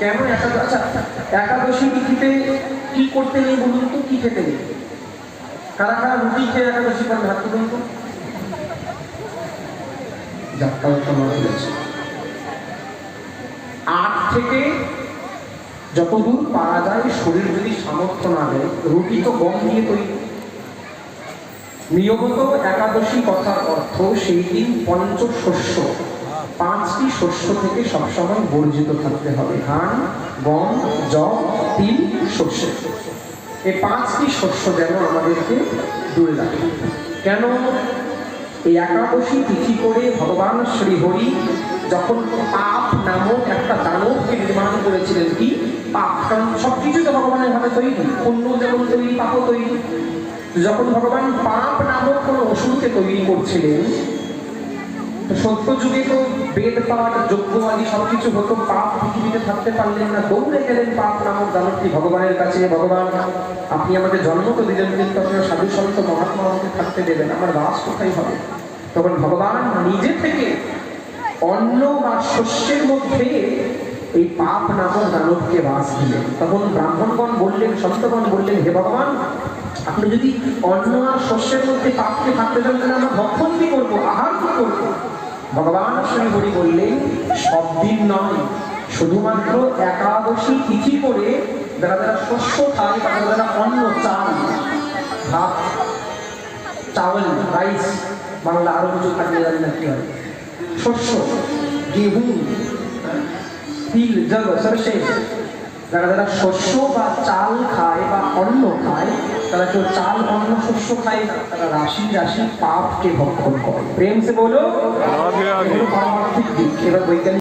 কেন একাদশী আচ্ছা একাদশী তিথিতে কি করতে নেই বলুন তো কি খেতে নেই? কারা কারা রুটি খেয়ে একাদশী করেন হাত তুলুন তো? আট থেকে যতদূর পারা যায় শরীর যদি সামর্থ্য না দেয় রুটি তো গম দিয়ে তৈরি। নিয়মিত একাদশী কথার অর্থ সেই দিন পঞ্চ শস্য পাঁচটি শস্য থেকে সবসময় বর্জিত থাকতে হবে। ধান, গম, জব, তিল শস্য এই পাঁচটি শস্য যেন আমাদেরকে দূরে রাখে। কেন? এই একাদশী তিথি করে ভগবান শ্রীহরি যখন পাপ নামক একটা দানবকে নির্মাণ করেছিলেন কি? পাপ। কারণ সবকিছু তো ভগবানের ভাবে তৈরি। পুণ্য যেমন তৈরি, পাপও তৈরি। যখন ভগবান পাপ নামক কোনো অসুরকে তৈরি করছিলেন সত্য যুগে তো বেদ, পাঠ, যজ্ঞ আদি সবকিছু হতো। পাপ পৃথিবীতে থাকতে পারলেন না। দৌড়ে গেলেন পাপ নামক দানবটি ভগবানের কাছে। ভগবান, আপনি আমাকে জন্ম তো দিলেন, কিন্তু আপনার সাধু সন্ত মহাত্মা আমাকে থাকতে দেবেন। আমার বাস কোথায় হবে? তখন ভগবান নিজে থেকে অন্ন বা শস্যের মধ্যে এই পাপ নামক দানবকে বাস দিলেন। তখন ব্রাহ্মণগণ বললেন, সন্তগণ বললেন, হে ভগবান, আপনি যদি অন্ন আর শস্যের মধ্যে পাপকে থাকতে দেন, তাহলে আমরা ভক্ষণ কি করব? আহার ভগবান শ্রী হরি বললেন, সব দিন নয়, শুধুমাত্র একাদশী তিথি করে যারা যারা শস্য খায় তারা যারা অন্ন চাল ভাত চাওয়াল রাইস বাংলা আরও কিছু থাকলে জানি না কি হয়? শস্য, গেহু, তিল, জগ, সরষে। যারা যারা শস্য বা চাল খায় বা অন্ন খায় তারা কেউ চাল অন্য শস্য খায় না তারা রাশি রাশি পাপকে ভক্ষণ করে। প্রেম সে বলো পারমার্থিক দিক এবার বৈজ্ঞানিক